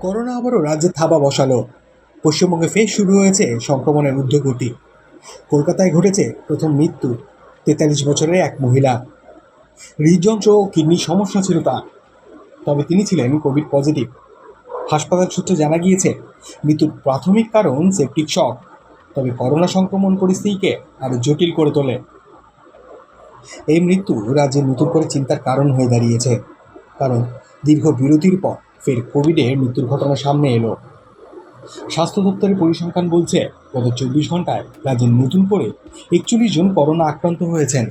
Corona আবারও রাজ্যে থাবা বসালো। পশ্চিমবঙ্গে ফের শুরু হয়েছে সংক্রমণের ঊর্ধ্বগতি। কলকাতায় ঘটেছে প্রথম মৃত্যু, তেতাল্লিশ বছরের এক মহিলা। হৃদযন্ত্র ও কিডনির সমস্যা ছিল তার। তবে তিনি ছিলেন কোভিড পজিটিভ। হাসপাতাল সূত্রে জানা গিয়েছে, মৃত্যুর প্রাথমিক কারণ সেপটিক শক তবে করোনা সংক্রমণ পরিস্থিতিকে আরও জটিল করে তোলে। এই মৃত্যু রাজ্যে নতুন করে চিন্তার কারণ হয়ে দাঁড়িয়েছে। কারণ দীর্ঘ বিরতির পর ফের কোভিডের মৃত্যুর ঘটনা সামনে এলো। স্বাস্থ্য দপ্তরের পরিসংখ্যান বলছে, গত চব্বিশ ঘন্টায় রাজ্যে নতুন করে একচল্লিশ জন করোনা আক্রান্ত হয়েছেন।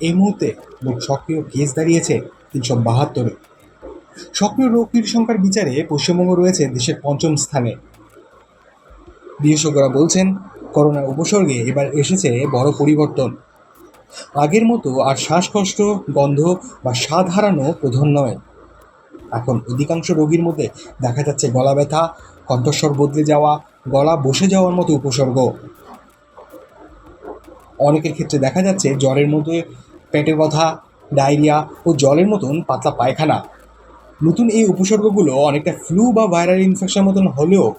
এই মুহূর্তে মোট সক্রিয় কেস দাঁড়িয়েছে তিনশো বাহাত্তরে। সক্রিয় রোগীর সংখ্যার বিচারে পশ্চিমবঙ্গ রয়েছে দেশের পঞ্চম স্থানে। বিশেষজ্ঞরা বলছেন করোনার উপসর্গে এবার এসেছে বড় পরিবর্তন। আগের মতো আর শ্বাসকষ্ট, গন্ধ বা স্বাদ হারানো প্রধান নয়। এখন অধিকাংশ রোগীর মধ্যে দেখা যাচ্ছে গলা ব্যথা, কণ্ঠস্বর বদলে যাওয়া, গলা বসে যাওয়ার মতো উপসর্গ। অনেকের ক্ষেত্রে দেখা যাচ্ছে জ্বরের মধ্যে পেটে ব্যথা, ডায়রিয়া ও জলের মতন পাতলা পায়খানা। নতুন এই উপসর্গগুলো অনেকটা ফ্লু বা ভাইরাল ইনফেকশন মতন হলেও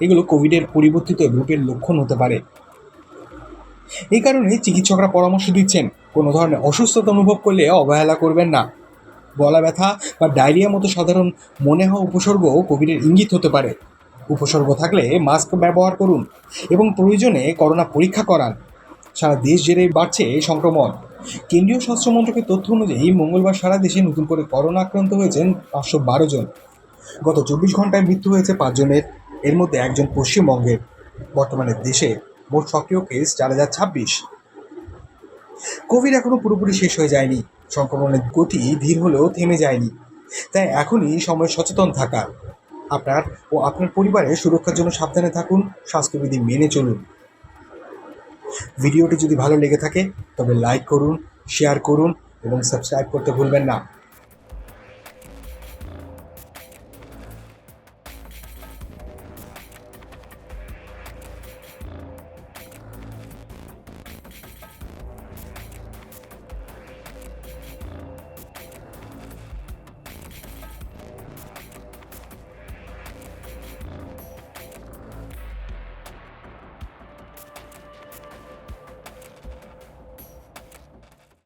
এগুলো কোভিডের পরিবর্তিত রূপের লক্ষণ হতে পারে। এই কারণে চিকিৎসকরা পরামর্শ দিচ্ছেন, কোনো ধরনের অসুস্থতা অনুভব করলে অবহেলা করবেন না। গলা ব্যথা বা ডায়রিয়া মতো সাধারণ মনে হওয়া উপসর্গ কোভিডের ইঙ্গিত হতে পারে। উপসর্গ থাকলে মাস্ক ব্যবহার করুন এবং প্রয়োজনে করোনা পরীক্ষা করান। সারা দেশ জেরে বাড়ছে সংক্রমণ। কেন্দ্রীয় স্বাস্থ্য মন্ত্রকের তথ্য অনুযায়ী মঙ্গলবার সারা দেশে নতুন করে করোনা আক্রান্ত হয়েছেন পাঁচশো বারো জন। গত চব্বিশ ঘন্টায় মৃত্যু হয়েছে পাঁচজনের এর মধ্যে একজন পশ্চিমবঙ্গের। বর্তমানে দেশে মোট সক্রিয় কেস চার হাজার ছাব্বিশ। কোভিড এখনও পুরোপুরি শেষ হয়ে যায়নি। সংক্রমণের গতি ধীর হলেও থেমে যায়নি। তাই এখনই সময় সচেতন থাকা। আপনার ও আপনার পরিবারের সুরক্ষার জন্য সাবধানে থাকুন, স্বাস্থ্যবিধি মেনে চলুন। ভিডিওটি যদি ভালো লেগে থাকে, তবে লাইক করুন শেয়ার করুন এবং সাবস্ক্রাইব করতে ভুলবেন না।